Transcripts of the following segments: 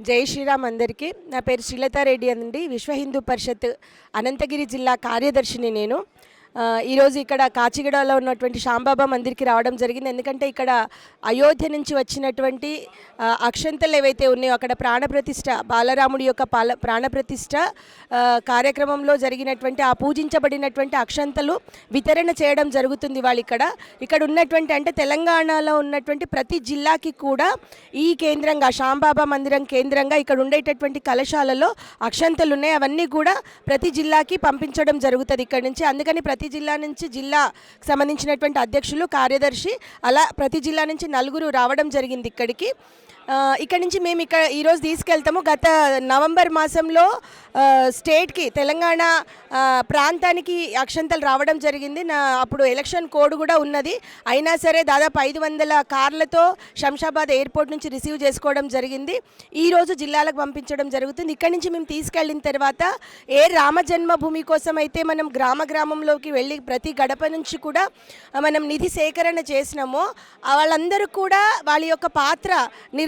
జై శ్రీరామ్ అందరికీ. నా పేరు శ్రీలతారెడ్డి అండి విశ్వ హిందూ పరిషత్ అనంతగిరి జిల్లా కార్యదర్శిని నేను. ఈరోజు ఇక్కడ కాచిగూడలో ఉన్నటువంటి శాంబాబా మందిర్కి రావడం జరిగింది. ఎందుకంటే ఇక్కడ అయోధ్య నుంచి వచ్చినటువంటి అక్షంతలు ఏవైతే ఉన్నాయో అక్కడ ప్రాణప్రతిష్ఠ బాలరాముడి యొక్క పాల ప్రాణప్రతిష్ఠ కార్యక్రమంలో జరిగినటువంటి ఆ పూజించబడినటువంటి అక్షంతలు వితరణ చేయడం జరుగుతుంది వాళ్ళు ఇక్కడ. ఇక్కడ ఉన్నటువంటి అంటే తెలంగాణలో ఉన్నటువంటి ప్రతి జిల్లాకి కూడా ఈ కేంద్రంగా శాంబాబా మందిరం కేంద్రంగా ఇక్కడ ఉండేటటువంటి కళాశాలలో అక్షంతలు ఉన్నాయి. అవన్నీ కూడా ప్రతి జిల్లాకి పంపించడం జరుగుతుంది ఇక్కడ నుంచి. అందుకని ప్రతి ప్రతి జిల్లా నుంచి జిల్లా సంబంధించినటువంటి అధ్యక్షులు కార్యదర్శి అలా ప్రతి జిల్లా నుంచి నలుగురు రావడం జరిగింది ఇక్కడికి. ఇక్కడ నుంచి మేము ఇక్కడ ఈరోజు తీసుకెళ్తాము. గత నవంబర్ మాసంలో స్టేట్కి తెలంగాణ ప్రాంతానికి అక్షంతలు రావడం జరిగింది. నా అప్పుడు ఎలక్షన్ కోడ్ కూడా ఉన్నది. అయినా సరే దాదాపు ఐదు వందల కార్లతో శంషాబాద్ ఎయిర్పోర్ట్ నుంచి రిసీవ్ చేసుకోవడం జరిగింది. ఈరోజు జిల్లాలకు పంపించడం జరుగుతుంది. ఇక్కడ నుంచి మేము తీసుకెళ్ళిన తర్వాత ఏ రామ జన్మభూమి కోసం అయితే మనం గ్రామ గ్రామంలోకి వెళ్ళి ప్రతి గడప నుంచి కూడా మనం నిధి సేకరణ చేసినామో వాళ్ళందరూ కూడా వాళ్ళ యొక్క పాత్ర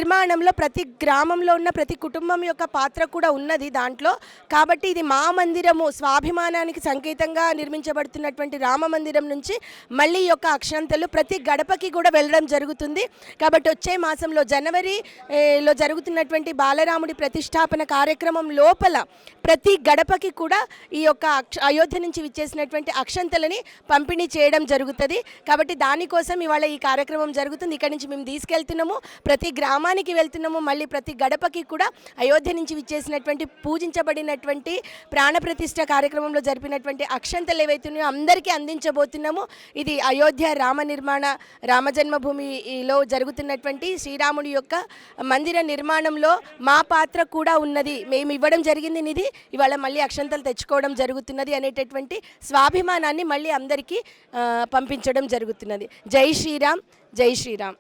నిర్మాణంలో ప్రతి గ్రామంలో ఉన్న ప్రతి కుటుంబం యొక్క పాత్ర కూడా ఉన్నది దాంట్లో. కాబట్టి ఇది మా మందిరము స్వాభిమానానికి సంకేతంగా నిర్మించబడుతున్నటువంటి రామ మందిరం నుంచి మళ్ళీ ఈ యొక్క అక్షంతలు ప్రతి గడపకి కూడా వెళ్ళడం జరుగుతుంది. కాబట్టి వచ్చే మాసంలో జనవరిలో జరుగుతున్నటువంటి బాలరాముడి ప్రతిష్టాపన కార్యక్రమం లోపల ప్రతి గడపకి కూడా ఈ యొక్క అక్ష అయోధ్య నుంచి విచ్చేసినటువంటి అక్షంతలని పంపిణీ చేయడం జరుగుతుంది. కాబట్టి దానికోసం ఇవాళ ఈ కార్యక్రమం జరుగుతుంది. ఇక్కడి నుంచి మేము తీసుకెళ్తున్నాము. ప్రతి గ్రామానికి వెళ్తున్నాము. మళ్ళీ ప్రతి గడపకి కూడా అయోధ్య నుంచి విచ్చేసినటువంటి పూజించబడినటువంటి ప్రాణప్రతిష్ఠ కార్యక్రమంలో జరిపినటువంటి అక్షంతలు ఏవైతున్నాయో అందరికీ అందించబోతున్నాము. ఇది అయోధ్య రామ నిర్మాణ రామ జన్మభూమిలో జరుగుతున్నటువంటి శ్రీరాముడి యొక్క మందిర నిర్మాణంలో మా పాత్ర కూడా ఉన్నది. మేము ఇవ్వడం జరిగింది నిధి. ఇవాళ మళ్ళీ అక్షంతలు తెచ్చుకోవడం జరుగుతున్నది అనేటటువంటి స్వాభిమానాన్ని మళ్ళీ అందరికీ పంపించడం జరుగుతున్నది. జై శ్రీరామ్ జై శ్రీరామ్.